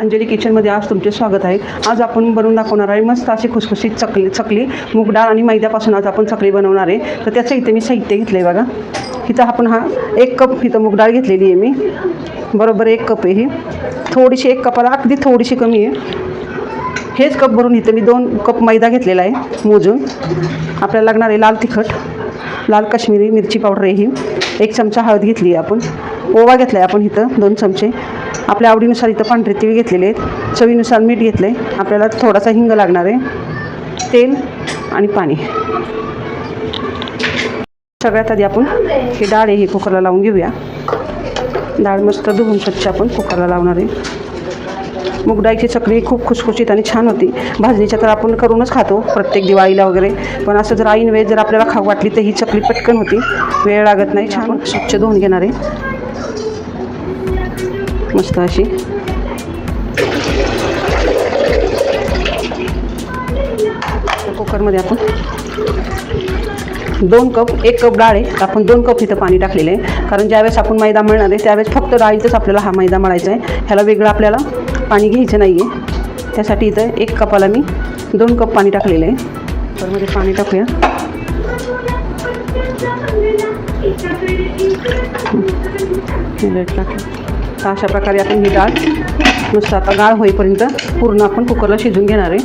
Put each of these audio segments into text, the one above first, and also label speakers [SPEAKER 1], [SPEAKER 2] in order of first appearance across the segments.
[SPEAKER 1] अंजली किचनमध्ये आज तुमचे स्वागत आहे. आज आपण बनवून दाखवणार आहे मस्त अशी खुसखुशीत चकली चकली मूग डाळ आणि मैद्यापासून आज आपण चकली बनवणार आहे. तर त्याचं इथे मी साहित्य घेतलं आहे बघा. इथं आपण हा एक कप इथं मूग डाळ घेतलेली आहे मी. बरोबर एक कप आहे ही. थोडीशी एक कपाला अगदी थोडीशी कमी आहे. हेच कप भरून इथं मी दोन कप मैदा घेतलेला आहे मोजून. आपल्याला लागणार आहे लाल तिखट लाल काश्मीरी मिरची पावडर आहे ही. एक चमचा हळद घेतली आहे आपण. ओवा घेतला आहे आपण इथं दोन चमचे. आपल्या आवडीनुसार इथं पांढरे तीळ घेतलेले आहेत. चवीनुसार मीठ घेतलं आहे आपल्याला थोडासा हिंग लागणार आहे. तेल आणि पाणी. सगळ्यात आधी आपण ही डाळ आहे ही कुकरला लावून घेऊया. डाळ मस्त धुवून स्वच्छ आपण कुकरला लावणार आहे. मूग डाळीची चकली खूप खुसखुशीत आणि छान होती. भाजणीच्या तर आपण करूनच खातो प्रत्येक दिवाळीला वगैरे. पण असं जर ऐन वेळ जर आपल्याला खाऊ वाटली तर ही चकली पटकन होती. वेळ लागत नाही छान स्वच्छ धुवून घेणार आहे. मस्त अशी. कुकरमध्ये आपण दोन कप एक कप डाळ आहे. आपण दोन कप इथं पाणी टाकलेलं आहे. कारण ज्यावेळेस आपण मैदा मळणार आहे त्यावेळेस फक्त डाळीतच आपल्याला हा मैदा मळायचा आहे. ह्याला वेगळं आपल्याला पाणी घ्यायचं नाही आहे त्यासाठी इथं एक कपाला मी दोन कप पाणी टाकलेलं आहे. कुकरमध्ये पाणी टाकूया. टाकलं. तर अशा प्रकारे आपण ही डाळ नुसतं आता गाळ होईपर्यंत पूर्ण आपण कुकरला शिजून घेणार आहे.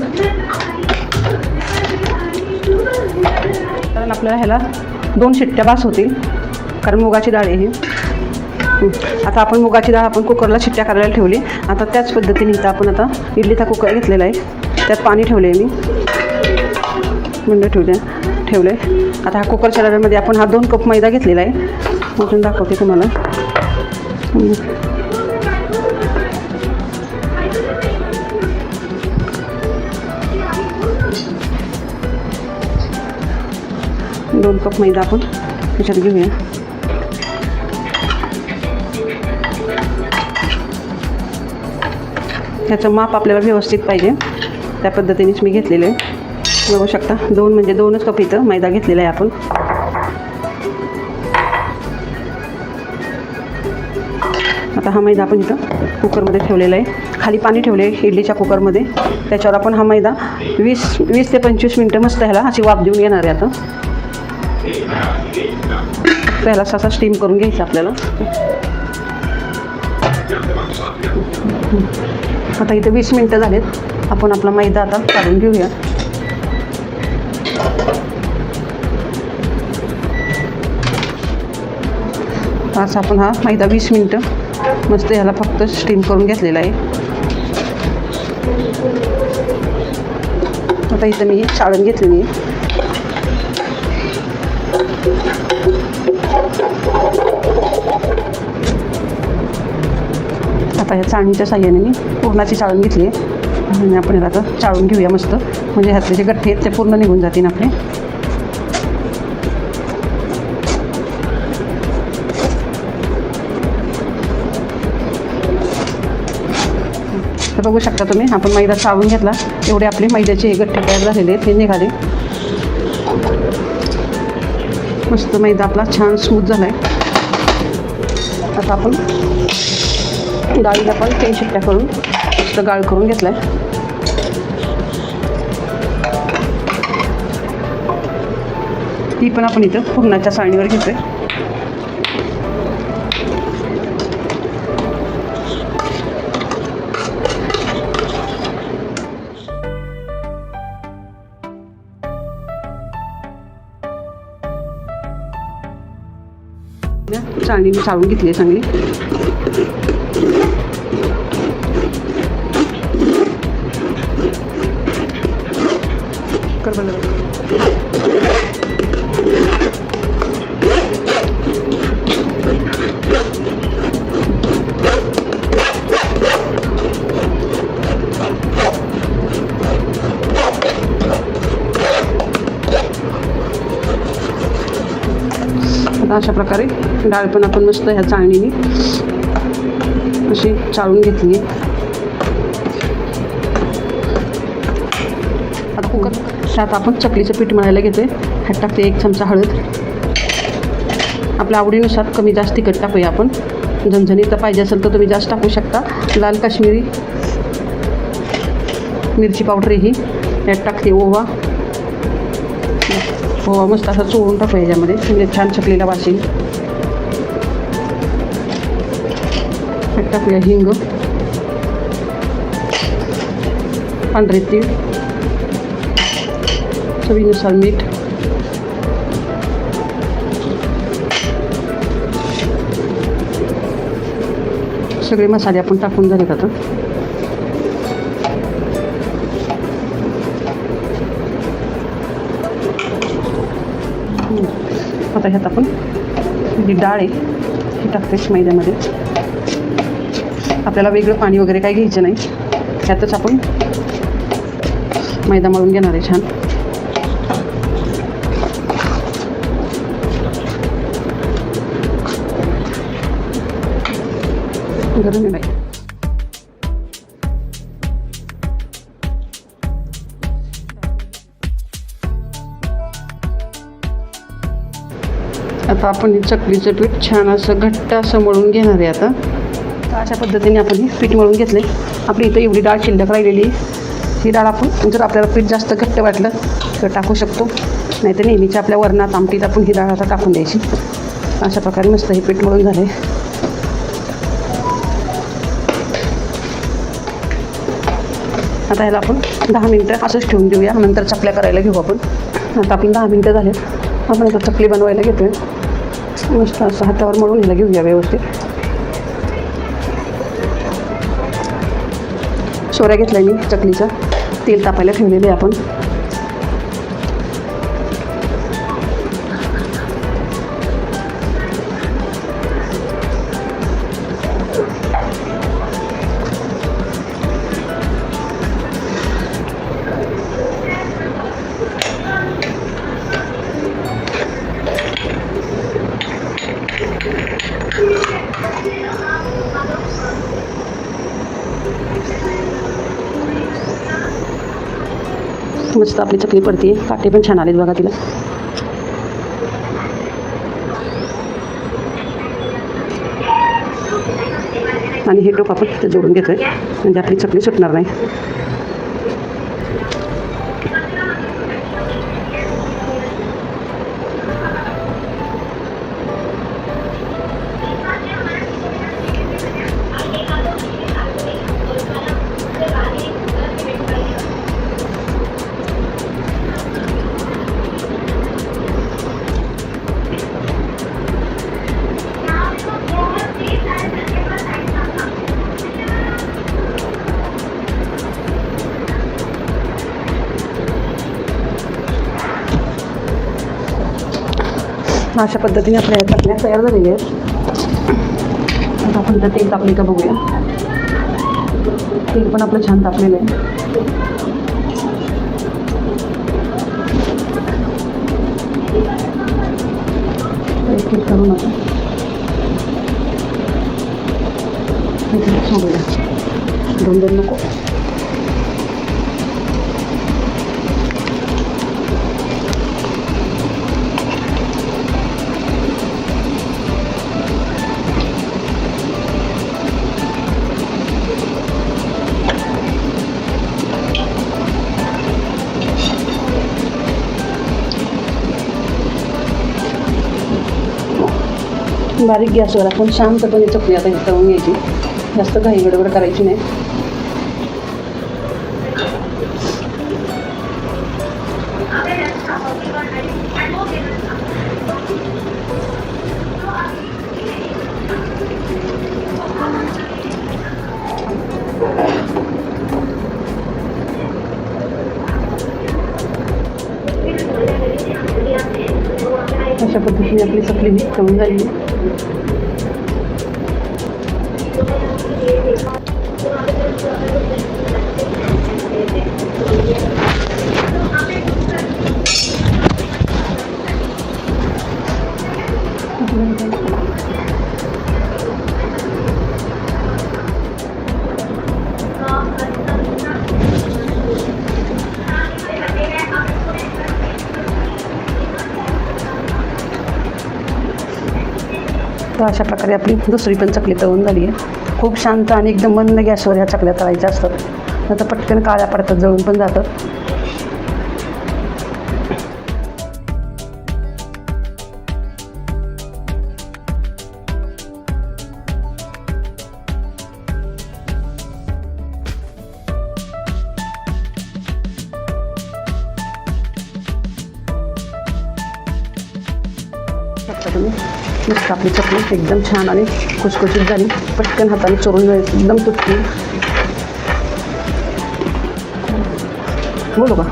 [SPEAKER 1] कारण आपल्याला ह्याला दोन शिट्ट्या बास होतील कारण मुगाची डाळ आहे ही. आता आपण मुगाची डाळ आपण कुकरला शिट्ट्या करायला ठेवली. आता त्याच पद्धतीने इथं आपण आता इडलीचा कुकर घेतलेला आहे. त्यात पाणी ठेवले आहे मी. मंड ठेवले ठेवलं आहे आता हा कुकरच्या डब्यामध्ये आपण हा दोन कप मैदा घेतलेला आहे. मोजून दाखवते तुम्हाला. दोन कप मैदा आपण त्याच्यात घेऊया. ह्याचं माप आपल्याला व्यवस्थित पाहिजे. त्या पद्धतीनेच मी घेतलेलं आहे. बघू शकता दोन म्हणजे दोनच कप इथं मैदा घेतलेला आहे आपण. आता हा मैदा आपण इथं कुकरमध्ये ठेवलेला आहे. खाली पाणी ठेवले आहे इडलीच्या कुकरमध्ये. त्याच्यावर आपण हा मैदा वीस वीस ते पंचवीस मिनटं मस्त ह्याला अशी वाफ देऊन येणार आहे आता. त्याला असा स्टीम करून घ्यायचा आपल्याला. आता इथे वीस मिनटं झालीत. आपण आपला मैदा आता काढून घेऊया. असा आपण हा मैदा वीस मिनटं मस्त ह्याला फक्त स्टीम करून घेतलेला आहे. आता इथं मी चाळून घेतलेली आहे. आता चाळणीच्या साह्याने मी पूर्णाची चाळून घेतली आहे. आणि आपण याला आता चाळून घेऊया मस्त. म्हणजे ह्यातले जे गठ्ठे आहेत ते पूर्ण निघून जातील आपले. तर बघू शकता तुम्ही आपण मैदा चाळून घेतला. एवढे आपले मैद्याचे हे गठ्ठे तयार झालेले आहेत हे निघाले. मस्त मैदा आपला छान स्मूथ झाला आहे आता आपण डाळीला पण तीन शिट्ट्या करून. मस्त गाळ करून घेतला आहे ती पण आपण इथं पूर्णाच्या आहे घेतोय. मी चाळून घेतली आहे चांगली. कर आता अशा प्रकारे डाळ पण आपण मस्त ह्या चाळणीने अशी चाळून घेतली त्यात आपण चकलीचं पीठ मळायला घेतो आहे ह्यात टाकते एक चमचा हळद. आपल्या आवडीनुसार कमी जास्त तिखट टाकूया आपण. झणझणीत पाहिजे असेल तर तुम्ही जास्त टाकू शकता. लाल काश्मीरी मिरची पावडर ही. यात टाकते ओवा. ओवा मस्त असा चोळून टाकू याच्यामध्ये म्हणजे छान चकलीला वाशील. यात टाकूया हिंग. पांढरे तीळ. चवीनुसार मीठ सगळे मसाले आपण टाकून झालेत आता आता ह्यात आपण जी डाळ आहे ही टाकतेच मैद्यामध्ये आपल्याला वेगळं पाणी वगैरे काही घ्यायचं नाही ह्यातच आपण मैदा मळून घेणार आहे छान गरम बाई आता आपण हे चकलीचं पीठ छान असं घट्ट असं मळून घेणार आहे आता. तर अशा पद्धतीने आपण हे पीठ मळून घेतले आपली इथं एवढी डाळ शिल्लक राहिलेली ही डाळ आपण जर आपल्याला पीठ जास्त घट्ट वाटलं तर टाकू शकतो. नाही तर नेहमीच्या आपल्या वरणात आमटीत आपण ही डाळ आता टाकून द्यायची. अशा प्रकारे मस्त हे पीठ मळून झालं आहे आता ह्याला आपण दहा मिनटं असंच ठेवून देऊया. नंतर चपल्या करायला घेऊ आपण. आता आपण दहा मिनटं झाले. आपण आता चपली बनवायला घेतोय. मस्त असं हातावर मळून ह्याला घेऊया व्यवस्थित. सोऱ्या घेतल्या मी चकलीचा. तेल तापायला ठेवलेले आपण. मस्त आपली चकली पडते काटे पण छान आलेत बघा तिला. आणि हे टोप आपण तिथे जोडून घेतोय. म्हणजे आपली चकली सुटणार नाही. अशा पद्धतीने आपल्या चकल्या तयार झालेल्या आहेत. आता आपण त्या तेल तापले का बघूया. तेल पण आपलं छान तापलेलं आहे. एक एक करून आपण सोडूया. दोन दोन नको. बारीक गॅसवर आपण शांतपणे चकली आता तळून घ्यायची जास्त घाई गडबड करायची नाही. अशा पद्धतीने आपली चकली ही तळून झाली Thank you. तर अशा प्रकारे आपली दुसरी पण चकली तळून झाली आहे. खूप शांत आणि एकदम मंद गॅसवर ह्या चकल्या तळायच्या असतात. नंतर पटकन काळ्या पडतात जळून पण जातात. तुम्ही? मस्त आपली चटणी एकदम छान आणि खुसखुशीत झाली. पटकन हाताने चोरून एकदम तुटली. बोलू का?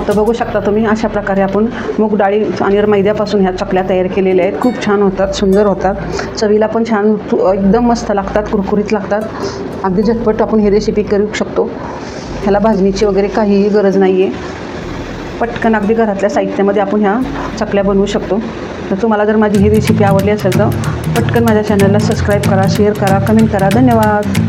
[SPEAKER 1] आता बघू शकता तुम्ही अशा प्रकारे आपण मूग डाळी आणि मैद्यापासून ह्या चकल्या तयार केलेल्या आहेत. खूप छान होतात सुंदर होतात. चवीला पण छान एकदम मस्त लागतात कुरकुरीत लागतात. अगदी झटपट आपण ही रेसिपी करू शकतो. ह्याला भाजणीची वगैरे काहीही गरज नाही आहे पटकन अगदी घरातल्या साहित्यामध्ये आपण ह्या चकल्या बनवू शकतो. तर तुम्हाला जर माझी ही रेसिपी आवडली असेल तर पटकन माझ्या चॅनलला सबस्क्राईब करा शेअर करा कमेंट करा. धन्यवाद.